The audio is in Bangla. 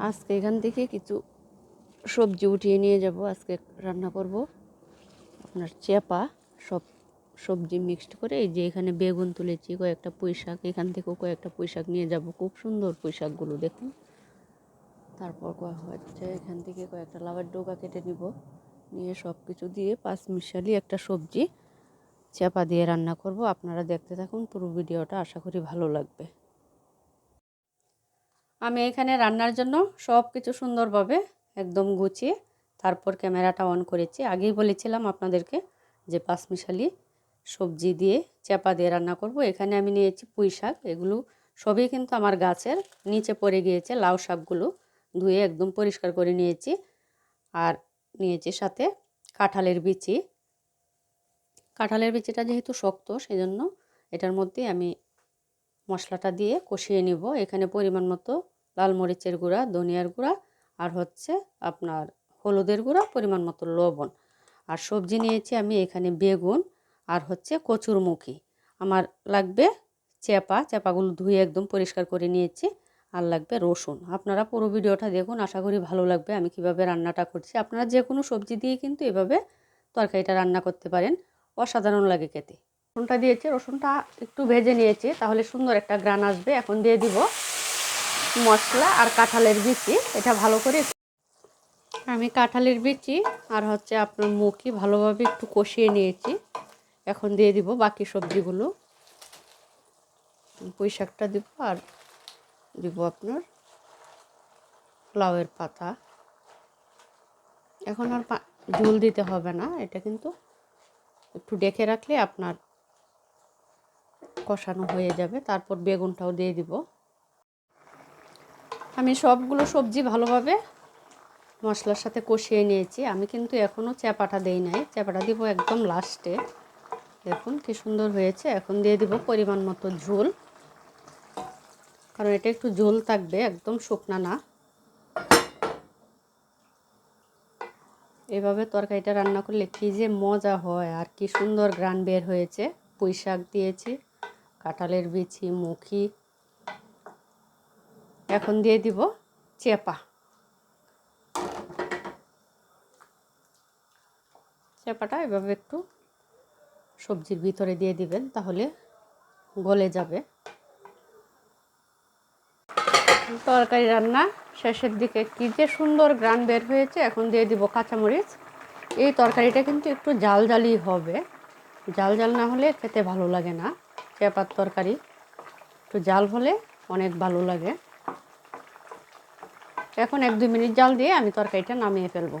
আজকে এখান থেকে কিছু সবজি উঠিয়ে নিয়ে যাব। আজকে রান্না করব আপনার চেপা, সব সবজি মিক্সড করে এই যে এখানে বেগুন তুলেছি, কয়েকটা পুঁই শাক এখান থেকেও কয়েকটা পুঁই শাক নিয়ে যাব। খুব সুন্দর পুঁই শাকগুলো দেখুন। তারপর হচ্ছে, এখান থেকে কয়েকটা লাভার ডোকা কেটে নিব। নিয়ে সব কিছু দিয়ে পাঁচ মিশালি একটা সবজি চাপা দিয়ে রান্না করব। আপনারা দেখতে থাকুন পুরো ভিডিওটা, আশা করি ভালো লাগবে। আমি এখানে রান্নার জন্য সব কিছু সুন্দরভাবে একদম গুছিয়ে তারপর ক্যামেরাটা অন করেছি। আগেই বলেছিলাম আপনাদেরকে যে পাঁচমিশালি সবজি দিয়ে চাপা দিয়ে রান্না করব। এখানে আমি নিয়েছি পুঁই শাক। এগুলো সবই কিন্তু আমার গাছের নিচে পড়ে গিয়েছে। লাউ শাকগুলো ধুয়ে একদম পরিষ্কার করে নিয়েছি। আর নিয়েছি সাথে কাঁঠালের বিচি। কাঁঠালের বিচিটা যেহেতু শক্ত, সেজন্য এটার মধ্যে আমি মশলাটা দিয়ে কষিয়ে নিব। এখানে পরিমাণ মতো লাল মরিচের গুঁড়া, ধনিয়ার গুঁড়া আর হচ্ছে আপনার হলুদের গুঁড়া, পরিমাণ মতো লবণ। আর সবজি নিয়েছি আমি এখানে বেগুন আর হচ্ছে কচুরমুখী আমার লাগবে চেপা, চেপাগুলো ধুয়ে একদম পরিষ্কার করে নিয়েছি আর লাগবে রসুন। আপনারা পুরো ভিডিওটা দেখুন, আশা করি ভালো লাগবে। আমি কীভাবে রান্নাটা করছি। আপনারা যে কোনো সবজি দিয়ে কিন্তু এভাবে তরকারিটা রান্না করতে পারেন। অসাধারণ লাগে খেতে। রসুনটা দিয়েছি, রসুনটা একটু ভেজে নিয়েছি, তাহলে সুন্দর একটা গ্রান আসবে। এখন দিয়ে দিব মশলা আর কাঁঠালের বিচি, এটা ভালো করে আমি কাঁঠালের বিচি আর হচ্ছে আপনার মুখি ভালোভাবে একটু কষিয়ে নিয়েছি। এখন দিয়ে দিব বাকি সবজিগুলো। পুঁই শাকটা দিব আর দিব আপনার লাউয়ের পাতা। এখন আর ঝোল দিতে হবে না, এটা কিন্তু একটু ডেকে রাখলে আপনার কষানো হয়ে যাবে, তারপর বেগুনটাও দিয়ে দিব। আমি সবগুলো সবজি ভালোভাবে মশলার সাথে কষিয়ে নিয়েছি। আমি কিন্তু এখনও চ্যাপাটা দেই নাই, চ্যাপাটা দিব একদম লাস্টে। দেখুন কি সুন্দর হয়েছে, এখন দিয়ে দিব পরিমাণ মতো ঝোল। কারণ এটা একটু ঝোল থাকবে, একদম শুকনা না। এভাবে তরকারিটা রান্না করলে কী যে মজা হয়, আর কি সুন্দর গ্রান বের হয়েছে। পুঁই শাক দিয়েছি কাঁঠালের বিচি, মুখি। এখন দিয়ে দিব চেপা। চেপাটা এভাবে একটু সবজির ভিতরে দিয়ে দিবেন, তাহলে গলে যাবে। তরকারি রান্না শেষের দিকে কী যে সুন্দর গ্রান বের হয়েছে, এখন দিয়ে দিব কাঁচামরিচ। এই তরকারিটা কিন্তু একটু জাল জালই হবে। জাল জাল না হলে খেতে ভালো লাগে না। চেপার তরকারি। একটু জাল হলে অনেক ভালো লাগে। এখন এক দুই মিনিট জাল দিয়ে আমি তরকারিটা নামিয়ে ফেলব।